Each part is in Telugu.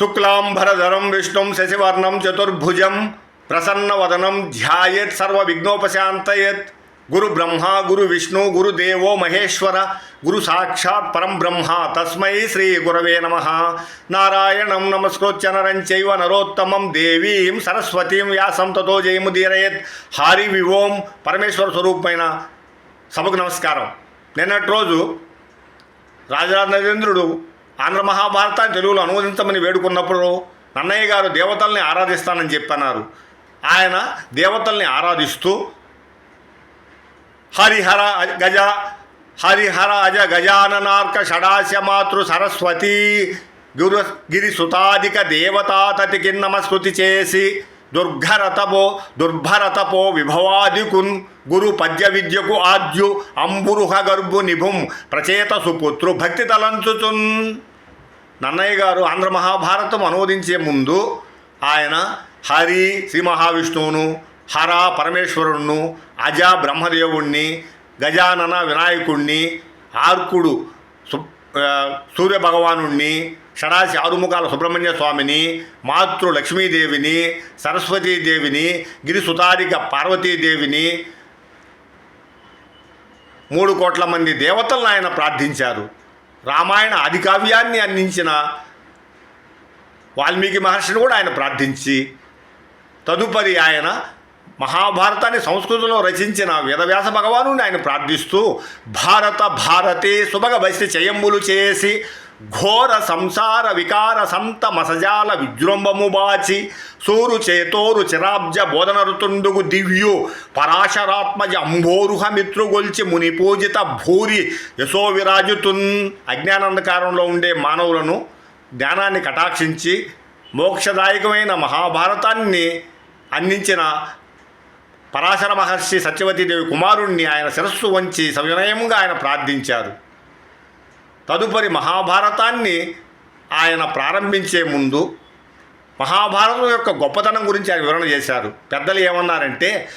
శుక్లాంబరధరం విష్ణుం శశివర్ణం చతుర్భుజం ప్రసన్నవదనం ధ్యాయేత్ సర్వ విఘ్నోపశాంతయేత్ గురు బ్రహ్మ గురు విష్ణు గురు దేవో మహేశ్వర గురు సాక్షాత్ పరం బ్రహ్మ. తస్మై శ్రీ గురవే నమ. నారాయణం నమస్కృత్య నరం చైవ నరోత్తమం దేవీం సరస్వతీం వ్యాసం తతో జయముదీరయేత్ హరి వివోం పరమేశ్వర స్వరూపమైన సభకు నమస్కారం. నిన్నటి రోజు రాజరాజ నరేంద్రుడు ఆంధ్ర మహాభారతాన్ని తెలుగులో అనువదించమని వేడుకున్నప్పుడు నన్నయ్య గారు దేవతల్ని ఆరాధిస్తానని చెప్పన్నారు. ఆయన దేవతల్ని ఆరాధిస్తూ హరిహర గజ హరిహర అజ గజాననార్క షడాశ మాతృ సరస్వతి గురు గిరి సుతాధిక దేవతాతతి నమస్కృతి చేసి దుర్ఘరతపో దుర్భరతపో విభవాదికున్ గురు పద్య విద్యకు ఆద్యు అంబురుహ గర్భు నిభుం ప్రచేత సుపుత్రు భక్తి తలంచుచున్ నన్నయ్య గారు ఆంధ్ర మహాభారతం అనువదించే ముందు ఆయన హరి శ్రీ మహావిష్ణువును హర పరమేశ్వరుణ్ణు అజ బ్రహ్మదేవుణ్ణి గజానన వినాయకుణ్ణి ఆర్కుడు సు సూర్య భగవానుణ్ణి షడాసి ఆరుముఖాల సుబ్రహ్మణ్య స్వామిని మాతృ లక్ష్మీదేవిని సరస్వతీదేవిని గిరిసుతారిక పార్వతీదేవిని మూడు కోట్ల మంది దేవతలను ఆయన ప్రార్థించారు. రామాయణ ఆదికావ్యాన్ని అందించిన వాల్మీకి మహర్షిని కూడా ఆయన ప్రార్థించి తదుపరి ఆయన మహాభారతాన్ని సంస్కృతంలో రచించిన వేదవ్యాస భగవాను ఆయన ప్రార్థిస్తూ భారత భారతే సుభగ బస్తి చేయంబులు చేసి ఘోర సంసార వికార సంత మసజాల విజృంభము బాచి సూరు చేతోరు చిరాబ్జ బోధనరుతుండుగు దివ్యు పరాశరాత్మజ అంభోరుహమిత్రుగొల్చి ముని పూజిత భూరి యశో విరాజుతున్ అజ్ఞానందకారంలో ఉండే మానవులను జ్ఞానాన్ని కటాక్షించి మోక్షదాయకమైన మహాభారతాన్ని అందించిన పరాశర మహర్షి సత్యవతీదేవి కుమారుణ్ణి ఆయన శిరస్సు వంచి సవినయంగా ఆయన ప్రార్థించారు. తదుపరి మహాభారతాన్ని ఆయన ప్రారంభించే ముందు మహాభారతం యొక్క గొప్పతనం గురించి ఆయన వివరణ చేశారు. పెద్దలు ఏమన్నారంటే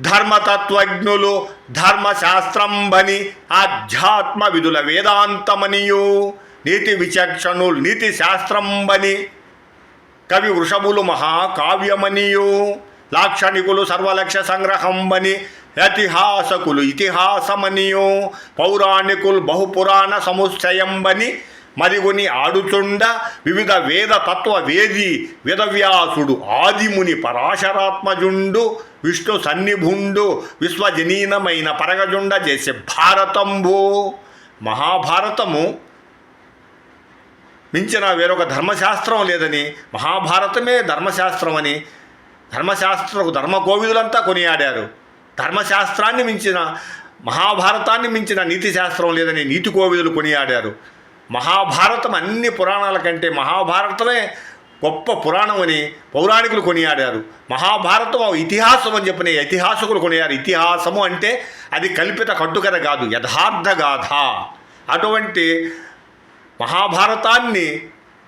ధర్మతత్వజ్ఞులు ధర్మశాస్త్రంబని ఆధ్యాత్మ విధుల వేదాంతమనియు నీతి విచక్షణులు నీతి శాస్త్రంబని కవి వృషభులు మహాకావ్యమనియు లాక్షణికులు సర్వలక్ష సంగ్రహంబని ఇతిహాసకులు ఇతిహాసమనియు పౌరాణికులు బహుపురాణ సముచ్చయంబని మరిగుని ఆడుచుండ వివిధ వేద తత్వ వేది వేదవ్యాసుడు ఆదిముని పరాశరాత్మజుండు విష్ణు సన్నిభుండు విశ్వజనీనమైన పరగజుండ చేసే భారతంబు. మహాభారతము మించిన వేరొక ధర్మశాస్త్రం లేదని మహాభారతమే ధర్మశాస్త్రం అని ధర్మశాస్త్రకు ధర్మకోవిదులంతా కొనియాడారు. ధర్మశాస్త్రాన్ని మించిన మహాభారతాన్ని మించిన నీతి శాస్త్రం లేదని నీతి కోవిదులు కొనియాడారు. మహాభారతం అన్ని పురాణాల కంటే మహాభారతమే గొప్ప పురాణం అని పౌరాణికులు కొనియాడారు. మహాభారతం ఇతిహాసం అని చెప్పిన ఇతిహాసకులు కొనియారు. ఇతిహాసము అంటే అది కల్పిత కట్టుకథ కాదు యథార్థ గాథ. అటువంటి మహాభారతాన్ని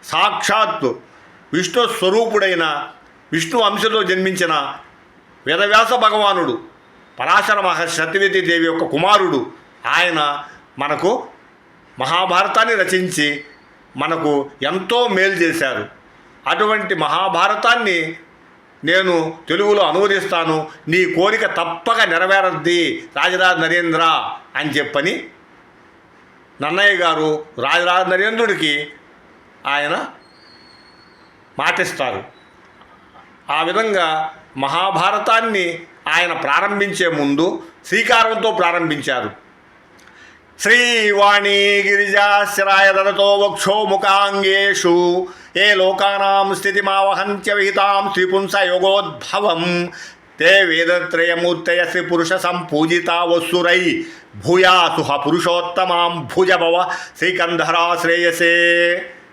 సాక్షాత్తు విష్ణు స్వరూపుడైన విష్ణు అంశతో జన్మించిన వేదవ్యాస భగవానుడు పరాశర మహర్షి సత్యవతి దేవి యొక్క కుమారుడు. ఆయన మనకు మహాభారతాన్ని రచించి మనకు ఎంతో మేలు చేశారు. అటువంటి మహాభారతాన్ని నేను తెలుగులో అనువదిస్తాను. నీ కోరిక తప్పక నెరవేరద్ది రాజరాజ నరేంద్ర అని చెప్పని నన్నయ్య గారు రాజరాజ నరేంద్రుడికి ఆయన మాటిస్తారు. ఆ విధంగా మహాభారతాన్ని ఆయన ప్రారంభించే ముందు శ్రీకారంతో ప్రారంభించారు. శ్రీవాణి గిరిజాశిరాయ దదతో వక్షో ముఖాంగేషు ఏ లోకానాం స్థితిమావహంత్య విహితాం శ్రీపుంస యోగోద్భవం తే వేదత్రయమూర్తయ శ్రీ పురుష సంపూజితా వసురై భూయాసుహ పురుషోత్తమాం భుజభవ శ్రీకంధరా శ్రేయసే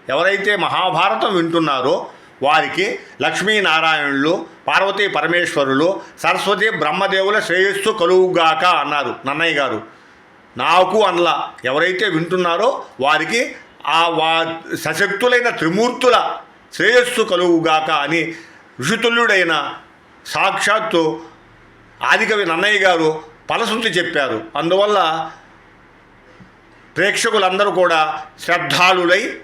ఎవరైతే మహాభారతం వింటున్నారో వారికి లక్ష్మీనారాయణులు పార్వతీ పరమేశ్వరులు సరస్వతి బ్రహ్మదేవుల శ్రేయస్సు కలువుగాక అన్నారు నన్నయ్య గారు. నాకు అనలా. ఎవరైతే వింటున్నారో వారికి ఆ వా సశక్తులైన త్రిమూర్తుల శ్రేయస్సు కలువుగాక అని ఋషితుల్యుడైన సాక్షాత్తు ఆదికవి నన్నయ్య గారు పలసుంచి చెప్పారు. అందువల్ల ప్రేక్షకులందరూ కూడా శ్రద్ధాళులై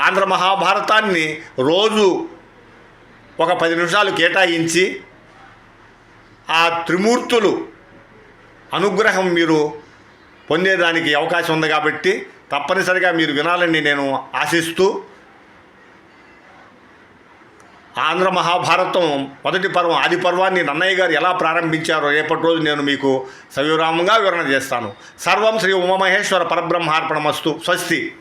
ఆంధ్ర మహాభారతాన్ని రోజు ఒక పది నిమిషాలు కేటాయించి ఆ త్రిమూర్తులు అనుగ్రహం మీరు పొందేదానికి అవకాశం ఉంది కాబట్టి తప్పనిసరిగా మీరు వినాలని నేను ఆశిస్తూ ఆంధ్ర మహాభారతం మొదటి పర్వం ఆది పర్వాన్ని నన్నయ్య గారు ఎలా ప్రారంభించారో రేపటి రోజు నేను మీకు సవివరామంగా వివరణ చేస్తాను. సర్వం శ్రీ ఉమామహేశ్వర పరబ్రహ్మార్పణమస్తు. స్వస్తి.